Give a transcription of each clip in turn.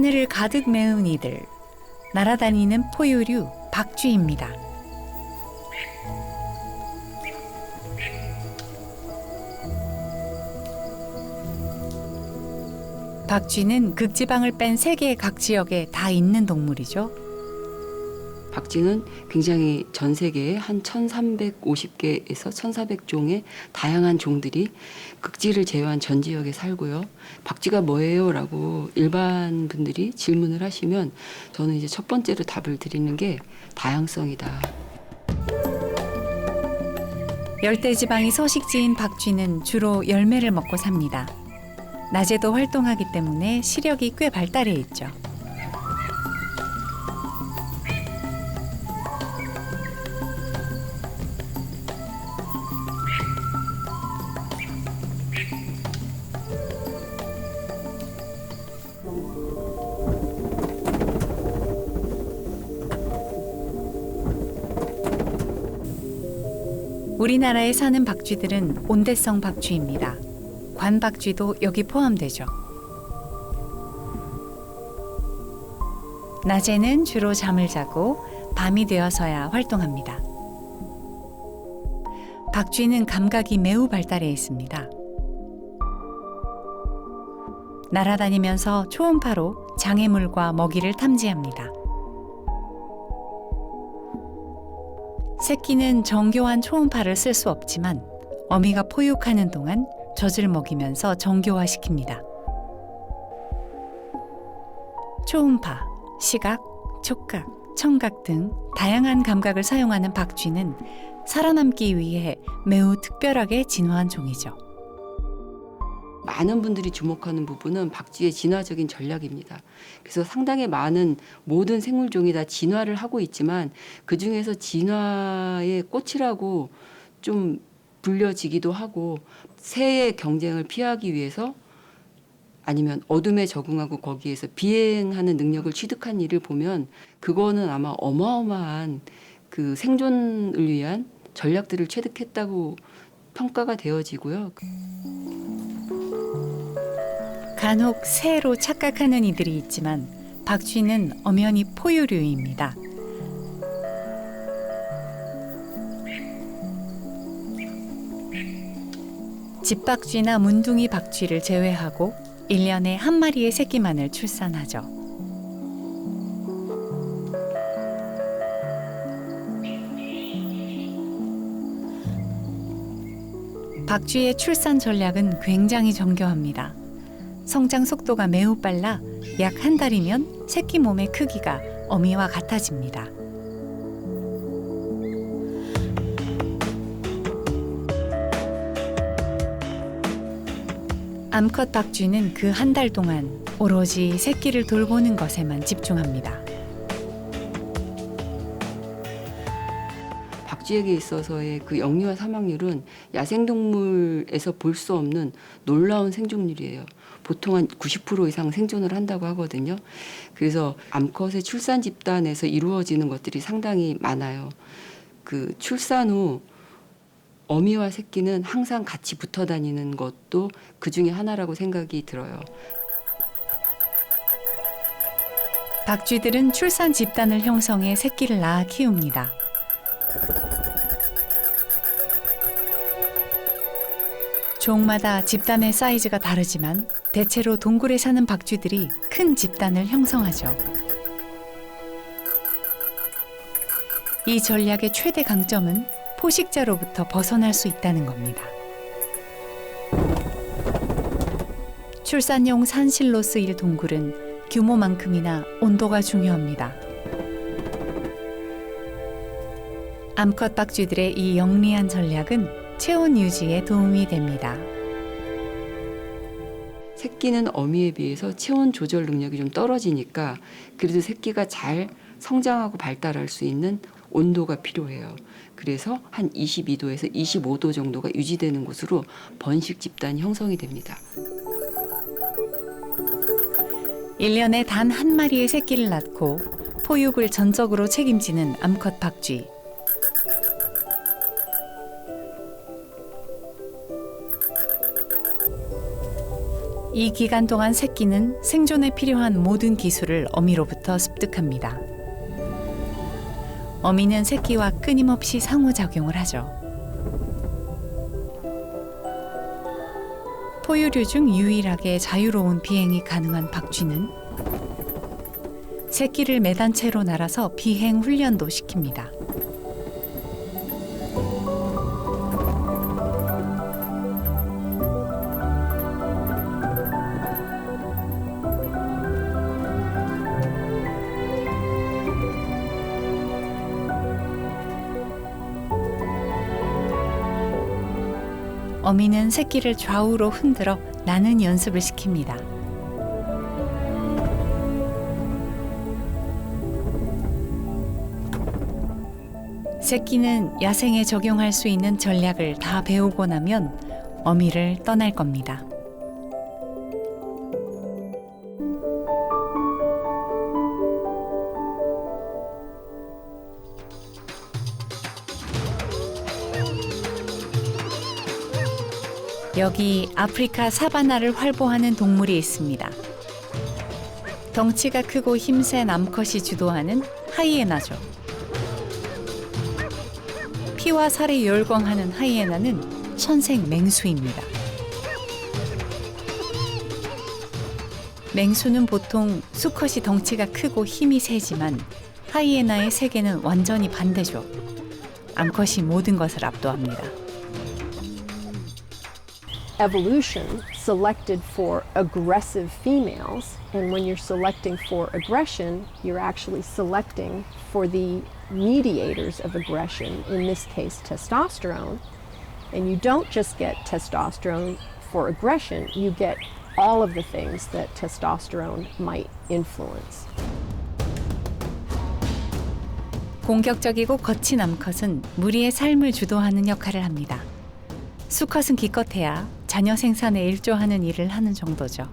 하늘을 가득 메운 이들 날아다니는 포유류 박쥐입니다. 박쥐는 극지방을 뺀 세계 각 지역에 다 있는 동물이죠. 박쥐는 굉장히 전 세계에 한 1350개에서 1400종의 다양한 종들이 극지를 제외한 전 지역에 살고요. 박쥐가 뭐예요? 라고 일반 분들이 질문을 하시면 저는 이제 첫 번째로 답을 드리는 게 다양성이다. 열대지방이 서식지인 박쥐는 주로 열매를 먹고 삽니다. 낮에도 활동하기 때문에 시력이 꽤 발달해 있죠. 우리나라에 사는 박쥐들은 온대성 박쥐입니다. 관박쥐도 여기 포함되죠. 낮에는 주로 잠을 자고 밤이 되어서야 활동합니다. 박쥐는 감각이 매우 발달해 있습니다. 날아다니면서 초음파로 장애물과 먹이를 탐지합니다. 새끼는 정교한 초음파를 쓸 수 없지만 어미가 포육하는 동안 젖을 먹이면서 정교화시킵니다. 초음파, 시각, 촉각, 청각 등 다양한 감각을 사용하는 박쥐는 살아남기 위해 매우 특별하게 진화한 종이죠. 많은 분들이 주목하는 부분은 박쥐의 진화적인 전략입니다. 그래서 상당히 많은 모든 생물종이 다 진화를 하고 있지만 그 중에서 진화의 꽃이라고 좀 불려지기도 하고 새의 경쟁을 피하기 위해서 아니면 어둠에 적응하고 거기에서 비행하는 능력을 취득한 일을 보면 그거는 아마 어마어마한 그 생존을 위한 전략들을 체득했다고 평가가 되어지고요. 간혹 새로 착각하는 이들이 있지만 박쥐는 엄연히 포유류입니다. 집박쥐나 문둥이 박쥐를 제외하고 1년에 한 마리의 새끼만을 출산하죠. 박쥐의 출산 전략은 굉장히 정교합니다. 성장 속도가 매우 빨라 약 한 달이면 새끼 몸의 크기가 어미와 같아집니다. 암컷 박쥐는 그 한 달 동안 오로지 새끼를 돌보는 것에만 집중합니다. 박쥐에게 있어서의 그 영유아 사망률은 야생동물에서 볼 수 없는 놀라운 생존율이에요. 보통 한 90% 이상 생존을 한다고 하거든요. 그래서 암컷의 출산 집단에서 이루어지는 것들이 상당히 많아요. 그 출산 후 어미와 새끼는 항상 같이 붙어 다니는 것도 그 중에 하나라고 생각이 들어요. 박쥐들은 출산 집단을 형성해 새끼를 낳아 키웁니다. 종마다 집단의 사이즈가 다르지만 대체로 동굴에 사는 박쥐들이 큰 집단을 형성하죠. 이 전략의 최대 강점은 포식자로부터 벗어날 수 있다는 겁니다. 출산용 산실로 쓰일 동굴은 규모만큼이나 온도가 중요합니다. 암컷 박쥐들의 이 영리한 전략은 체온 유지에 도움이 됩니다. 새끼는 어미에 비해서 체온 조절 능력이 좀 떨어지니까 그래도 새끼가 잘 성장하고 발달할 수 있는 온도가 필요해요. 그래서 한 22도에서 25도 정도가 유지되는 곳으로 번식 집단이 형성이 됩니다. 1년에 단 한 마리의 새끼를 낳고 포육을 전적으로 책임지는 암컷 박쥐. 이 기간 동안 새끼는 생존에 필요한 모든 기술을 어미로부터 습득합니다. 어미는 새끼와 끊임없이 상호작용을 하죠. 포유류 중 유일하게 자유로운 비행이 가능한 박쥐는 새끼를 매단 채로 날아서 비행 훈련도 시킵니다. 어미는 새끼를 좌우로 흔들어 나는 연습을 시킵니다. 새끼는 야생에 적용할 수 있는 전략을 다 배우고 나면 어미를 떠날 겁니다. 여기 아프리카 사바나를 활보하는 동물이 있습니다. 덩치가 크고 힘센 암컷이 주도하는 하이에나죠. 피와 살이 열광하는 하이에나는 천생 맹수입니다. 맹수는 보통 수컷이 덩치가 크고 힘이 세지만 하이에나의 세계는 완전히 반대죠. 암컷이 모든 것을 압도합니다. evolution selected for aggressive females. And when you're selecting for aggression, you're actually selecting for the mediators of aggression, in this case, testosterone. And you don't just get testosterone for aggression, you get all of the things that testosterone might influence. 공격적이고 거친 암컷은 무리의 삶을 주도하는 역할을 합니다. 수컷은 기껏해야 자녀 생산에 일조하는 일을 하는 정도죠.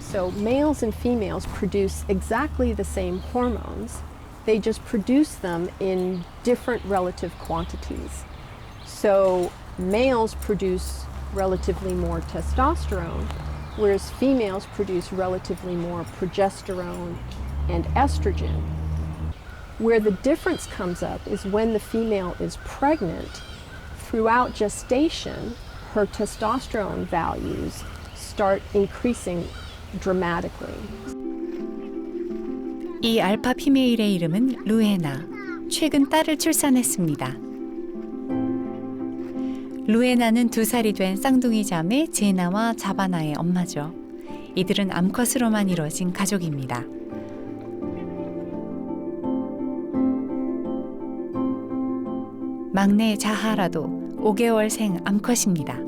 So males and females produce exactly the same hormones. They just produce them in different relative quantities. So males produce relatively more testosterone, whereas females produce relatively more progesterone and estrogen. Where the difference comes up is when the female is pregnant, throughout gestation, her testosterone values start increasing dramatically. 이 알파 피메일의 이름은 루에나. 최근 딸을 출산했습니다. 루에나는 두 살이 된 쌍둥이 자매 제나와 자바나의 엄마죠. 이들은 암컷으로만 이루어진 가족입니다. 막내 자하라도 5개월 생 암컷입니다.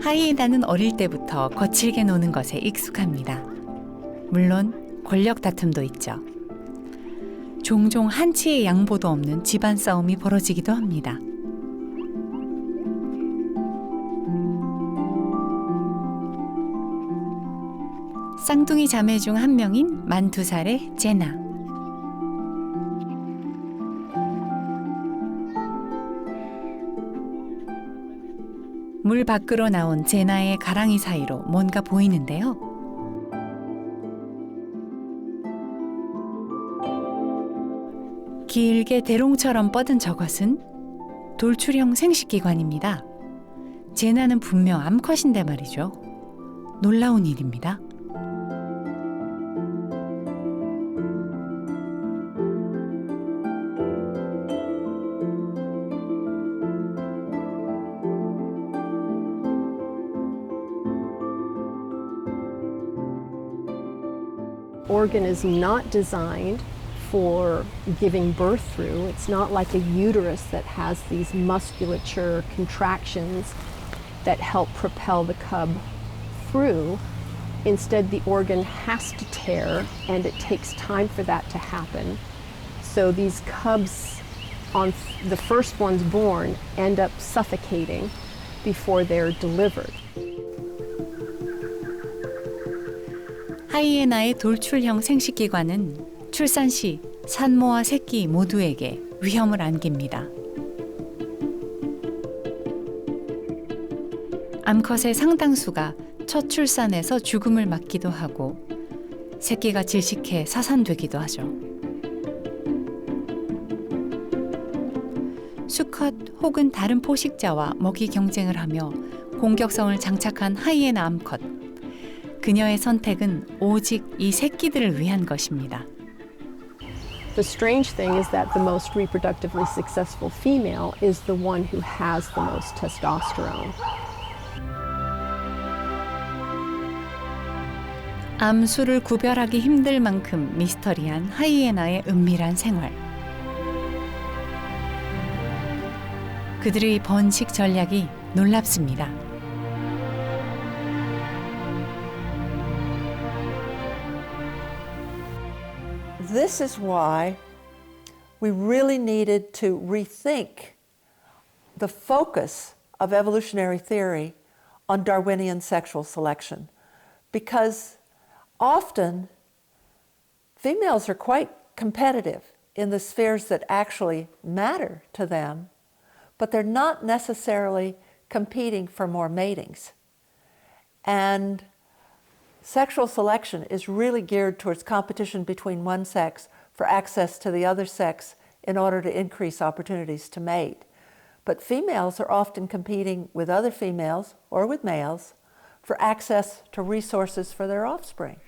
하이에나는 어릴 때부터 거칠게 노는 것에 익숙합니다. 물론 권력 다툼도 있죠. 종종 한치의 양보도 없는 집안 싸움이 벌어지기도 합니다. 쌍둥이 자매 중 한 명인 만 두 살의 제나. 물 밖으로 나온 제나의 가랑이 사이로 뭔가 보이는데요. 길게 대롱처럼 뻗은 저것은 돌출형 생식기관입니다. 제나는 분명 암컷인데 말이죠. 놀라운 일입니다. for giving birth through. It's not like a uterus that has these musculature contractions that help propel the cub through. Instead, the organ has to tear, and it takes time for that to happen. So these cubs on f- the first ones born end up suffocating before they're delivered. 하이에나의 돌출형 생식기관은 출산 시 산모와 새끼 모두에게 위험을 안깁니다. 암컷의 상당수가 첫 출산에서 죽음을 맞기도 하고 새끼가 질식해 사산되기도 하죠. 수컷 혹은 다른 포식자와 먹이 경쟁을 하며 공격성을 장착한 하이에나 암컷. 그녀의 선택은 오직 이 새끼들을 위한 것입니다. The strange thing is that the most reproductively successful female is the one who has the most testosterone. 암수를 구별하기 힘들 만큼 미스터리한 하이에나의 은밀한 생활. 그들의 번식 전략이 놀랍습니다. This is why we really needed to rethink the focus of evolutionary theory on Darwinian sexual selection. Because often females are quite competitive in the spheres that actually matter to them, but they're not necessarily competing for more matings. And Sexual selection is really geared towards competition between one sex for access to the other sex in order to increase opportunities to mate. But females are often competing with other females or with males for access to resources for their offspring.